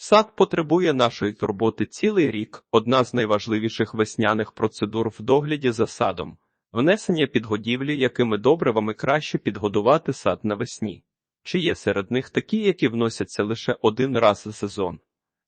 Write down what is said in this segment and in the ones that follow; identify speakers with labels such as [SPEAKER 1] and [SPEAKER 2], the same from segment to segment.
[SPEAKER 1] Сад потребує нашої турботи цілий рік. Одна з найважливіших весняних процедур в догляді за садом. Внесення підгодівлі, якими добривами краще підгодувати сад навесні. Чи є серед них такі, які вносяться лише один раз за сезон?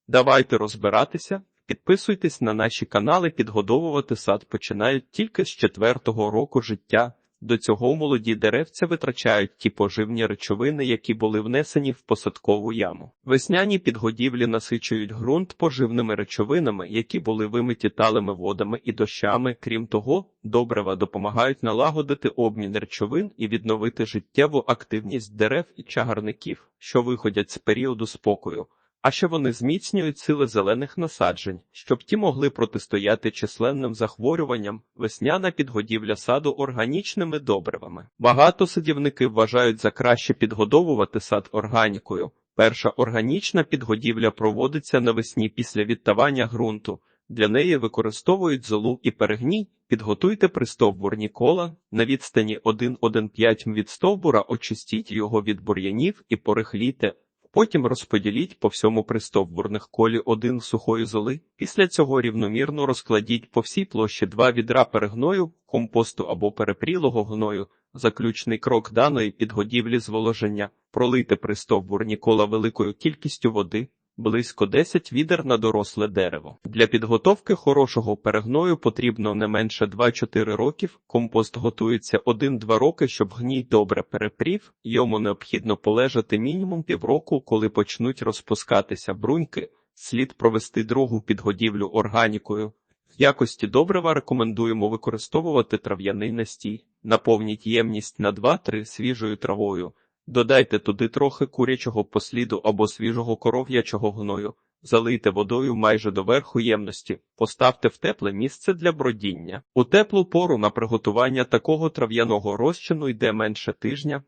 [SPEAKER 1] Давайте розбиратися. Підписуйтесь на наші канали, підгодовувати сад починають тільки з четвертого року життя. До цього молоді деревця витрачають ті поживні речовини, які були внесені в посадкову яму. Весняні підгодівлі насичують ґрунт поживними речовинами, які були вимиті талими водами і дощами. Крім того, добрива допомагають налагодити обмін речовин і відновити життєву активність дерев і чагарників, що виходять з періоду спокою. А ще вони зміцнюють сили зелених насаджень, щоб ті могли протистояти численним захворюванням, весняна підгодівля саду органічними добривами. Багато садівники вважають за краще підгодовувати сад органікою. Перша органічна підгодівля проводиться навесні після відтавання ґрунту. Для неї використовують золу і перегній. Підготуйте пристовбурні кола на відстані 1,1,5 м від стовбура, очистіть його від бур'янів і порихлійте. Потім розподіліть по всьому пристовбурних колі один сухої золи. Після цього рівномірно розкладіть по всій площі два відра перегною, компосту або перепрілого гною. Заключний крок даної підгодівлі зволоження. пролити пристовбурні кола великою кількістю води. Близько 10 відер на доросле дерево. Для підготовки хорошого перегною потрібно не менше 2-4 років. Компост готується 1-2 роки, щоб гній добре перепрів. Йому необхідно полежати мінімум півроку, коли почнуть розпускатися бруньки. Слід провести другу підгодівлю органікою. В якості добрива рекомендуємо використовувати трав'яний настій. Наповніть ємність на 2-3 свіжою травою. Додайте туди трохи курячого посліду або свіжого коров'ячого гною, залийте водою майже до верху ємності, поставте в тепле місце для бродіння. У теплу пору на приготування такого трав'яного розчину йде менше тижня.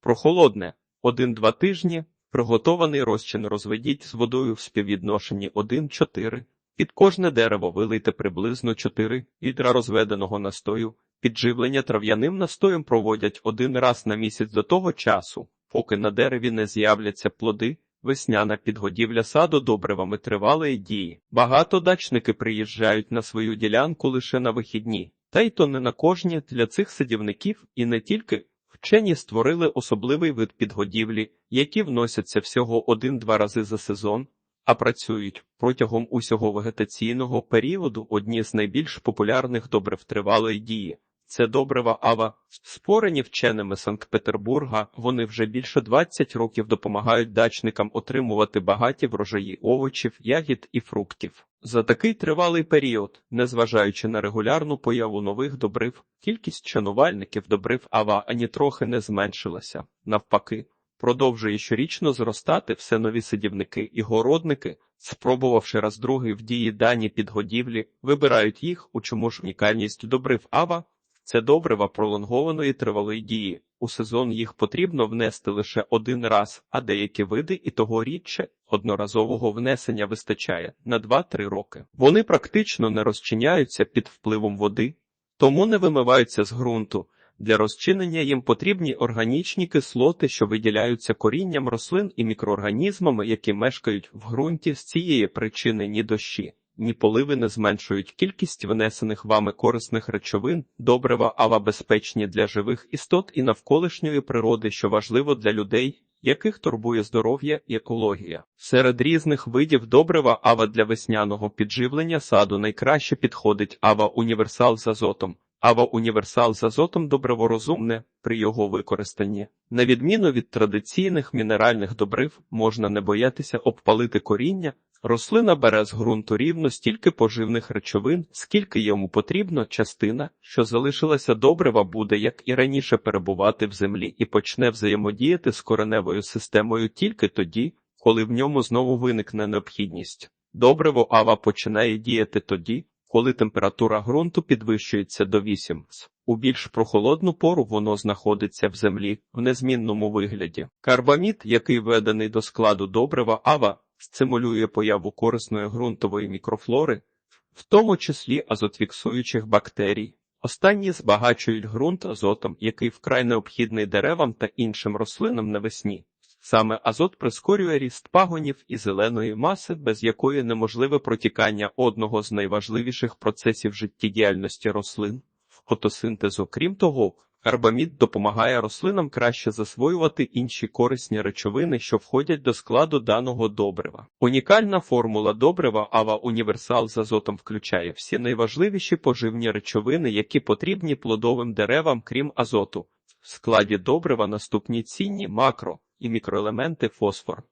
[SPEAKER 1] Прохолодне 1-2 тижні. Приготований розчин розведіть з водою в співвідношенні 1-4. Під кожне дерево вилийте приблизно 4 відра розведеного настою. Підживлення трав'яним настоєм проводять один раз на місяць до того часу, поки на дереві не з'являться плоди. Весняна підгодівля саду добривами тривалої дії. Багато дачники приїжджають на свою ділянку лише на вихідні, та й то не на кожні для цих садівників і не тільки вчені створили особливий вид підгодівлі, які вносяться всього один-два рази за сезон, а працюють протягом усього вегетаційного періоду одні з найбільш популярних добрив тривалої дії. Це добрива Ава. Спорені вченими Санкт-Петербурга, вони вже більше 20 років допомагають дачникам отримувати багаті врожаї овочів, ягід і фруктів. За такий тривалий період, незважаючи на регулярну появу нових добрив, кількість шанувальників добрив Ава ані трохи не зменшилася. Навпаки, продовжує щорічно зростати все нові садівники і городники, спробувавши раз другий в дії дані підгодівлі, вибирають їх, у чому ж унікальність добрив Ава. Це добрива пролонгованої тривалої дії. У сезон їх потрібно внести лише один раз, а деякі види і того рідше одноразового внесення вистачає на 2-3 роки. Вони практично не розчиняються під впливом води, тому не вимиваються з ґрунту. Для розчинення їм потрібні органічні кислоти, що виділяються корінням рослин і мікроорганізмами, які мешкають в ґрунті з цієї причини ні дощі ні поливи не зменшують кількість внесених вами корисних речовин, добрива, ава безпечні для живих істот і навколишньої природи, що важливо для людей, яких турбує здоров'я і екологія. Серед різних видів добрива ава для весняного підживлення саду найкраще підходить ава універсал з азотом. Ава універсал з азотом добриворозумне при його використанні. На відміну від традиційних мінеральних добрив, можна не боятися обпалити коріння, Рослина бере з ґрунту рівно стільки поживних речовин, скільки йому потрібно, частина, що залишилася добрива, буде, як і раніше, перебувати в землі і почне взаємодіяти з кореневою системою тільки тоді, коли в ньому знову виникне необхідність. Добриво ава починає діяти тоді, коли температура ґрунту підвищується до 8 с. У більш прохолодну пору воно знаходиться в землі в незмінному вигляді. Карбамід, який введений до складу добрива ава, стимулює появу корисної ґрунтової мікрофлори, в тому числі азотфіксуючих бактерій. Останні збагачують ґрунт азотом, який вкрай необхідний деревам та іншим рослинам навесні. Саме азот прискорює ріст пагонів і зеленої маси, без якої неможливе протікання одного з найважливіших процесів життєдіяльності рослин фотосинтезу. Крім того, карбамід допомагає рослинам краще засвоювати інші корисні речовини, що входять до складу даного добрива. Унікальна формула добрива Ава Універсал з азотом включає всі найважливіші поживні речовини, які потрібні плодовим деревам, крім азоту. В складі добрива наступні цінні макро і мікроелементи фосфор.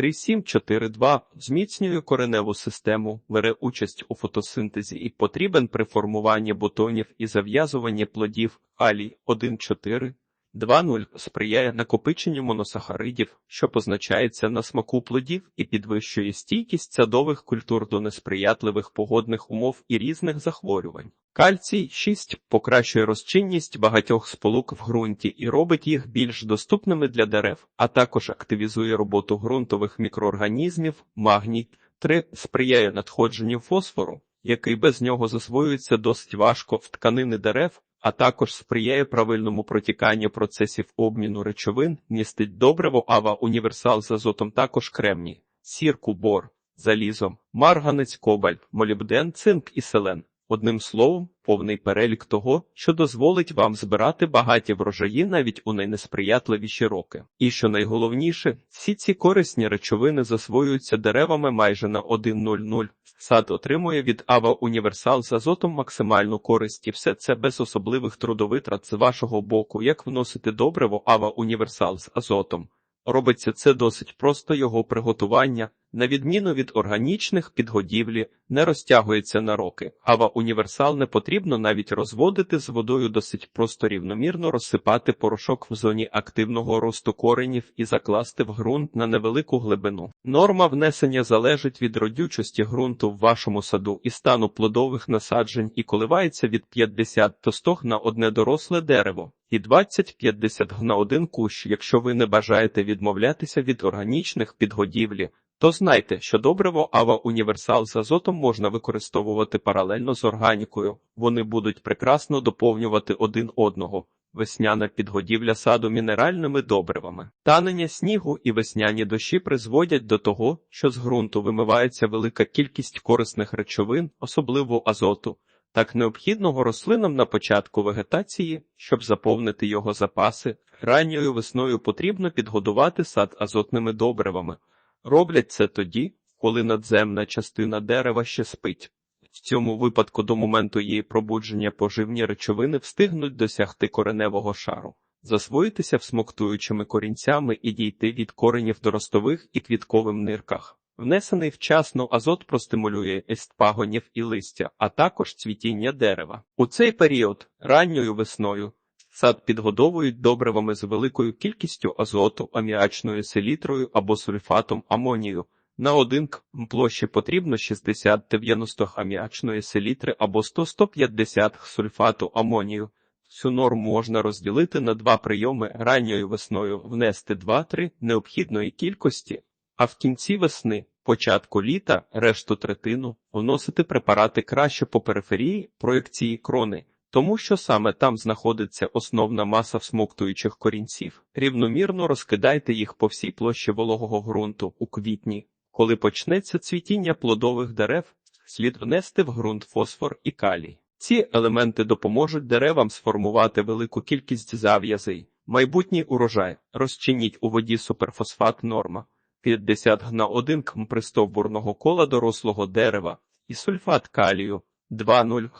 [SPEAKER 1] 3742 зміцнює кореневу систему, бере участь у фотосинтезі і потрібен при формуванні бутонів і зав'язуванні плодів алій 1,4. 2.0 сприяє накопиченню моносахаридів, що позначається на смаку плодів і підвищує стійкість садових культур до несприятливих погодних умов і різних захворювань. Кальцій 6 покращує розчинність багатьох сполук в ґрунті і робить їх більш доступними для дерев, а також активізує роботу ґрунтових мікроорганізмів, магній 3 сприяє надходженню фосфору, який без нього засвоюється досить важко в тканини дерев, а також сприяє правильному протіканню процесів обміну речовин, містить добриво ава універсал з азотом також кремній, сірку, бор, залізом, марганець, кобальт, молібден, цинк і селен. Одним словом, повний перелік того, що дозволить вам збирати багаті врожаї навіть у найнесприятливіші роки. І що найголовніше, всі ці корисні речовини засвоюються деревами майже на 1,00. Сад отримує від Ава Універсал з азотом максимальну користь і все це без особливих трудовитрат з вашого боку, як вносити добриво Ава Універсал з азотом. Робиться це досить просто його приготування, на відміну від органічних підгодівлі, не розтягується на роки. Ава універсал не потрібно навіть розводити з водою досить просто рівномірно розсипати порошок в зоні активного росту коренів і закласти в ґрунт на невелику глибину. Норма внесення залежить від родючості ґрунту в вашому саду і стану плодових насаджень і коливається від 50 до 100 на одне доросле дерево. І 20-50 на один кущ, якщо ви не бажаєте відмовлятися від органічних підгодівлі, то знайте, що добриво Ава Універсал з азотом можна використовувати паралельно з органікою, вони будуть прекрасно доповнювати один одного. Весняна підгодівля саду мінеральними добривами. Танення снігу і весняні дощі призводять до того, що з ґрунту вимивається велика кількість корисних речовин, особливо азоту, так необхідного рослинам на початку вегетації, щоб заповнити його запаси. Ранньою весною потрібно підгодувати сад азотними добривами. Роблять це тоді, коли надземна частина дерева ще спить. В цьому випадку до моменту її пробудження поживні речовини встигнуть досягти кореневого шару, засвоїтися всмоктуючими корінцями і дійти від коренів до ростових і квітковим нирках. Внесений вчасно азот простимулює ест пагонів і листя, а також цвітіння дерева. У цей період, ранньою весною, сад підгодовують добривами з великою кількістю азоту, аміачною селітрою або сульфатом амонію. На один площі потрібно 60-90 аміачної селітри або 100-150 сульфату амонію. Цю норму можна розділити на два прийоми ранньою весною внести 2-3 необхідної кількості, а в кінці весни, початку літа, решту третину, вносити препарати краще по периферії проекції крони, тому що саме там знаходиться основна маса всмоктуючих корінців. Рівномірно розкидайте їх по всій площі вологого ґрунту у квітні. Коли почнеться цвітіння плодових дерев, слід внести в ґрунт фосфор і калій. Ці елементи допоможуть деревам сформувати велику кількість зав'язей. Майбутній урожай розчиніть у воді суперфосфат норма 50 на 1 км пристовбурного кола дорослого дерева і сульфат калію 2,0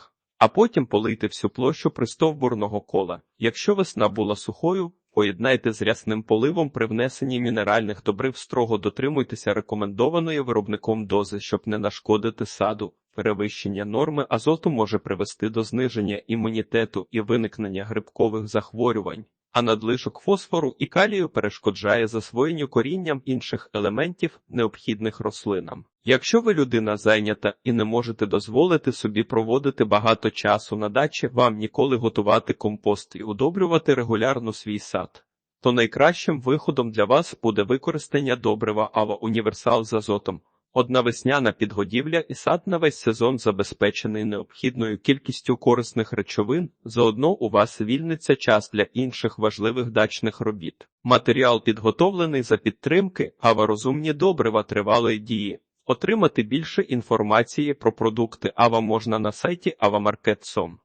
[SPEAKER 1] а потім полийте всю площу пристовбурного кола. Якщо весна була сухою, поєднайте з рясним поливом при внесенні мінеральних добрив строго дотримуйтеся рекомендованої виробником дози, щоб не нашкодити саду. Перевищення норми азоту може привести до зниження імунітету і виникнення грибкових захворювань, а надлишок фосфору і калію перешкоджає засвоєнню корінням інших елементів, необхідних рослинам. Якщо ви людина зайнята і не можете дозволити собі проводити багато часу на дачі, вам ніколи готувати компост і удобрювати регулярно свій сад, то найкращим виходом для вас буде використання добрива Ава Універсал з азотом. Одна весняна підгодівля і сад на весь сезон забезпечений необхідною кількістю корисних речовин, заодно у вас звільниться час для інших важливих дачних робіт. Матеріал підготовлений за підтримки Ава-розумні добрива тривалої дії. Отримати більше інформації про продукти Ава можна на сайті avamarket.com.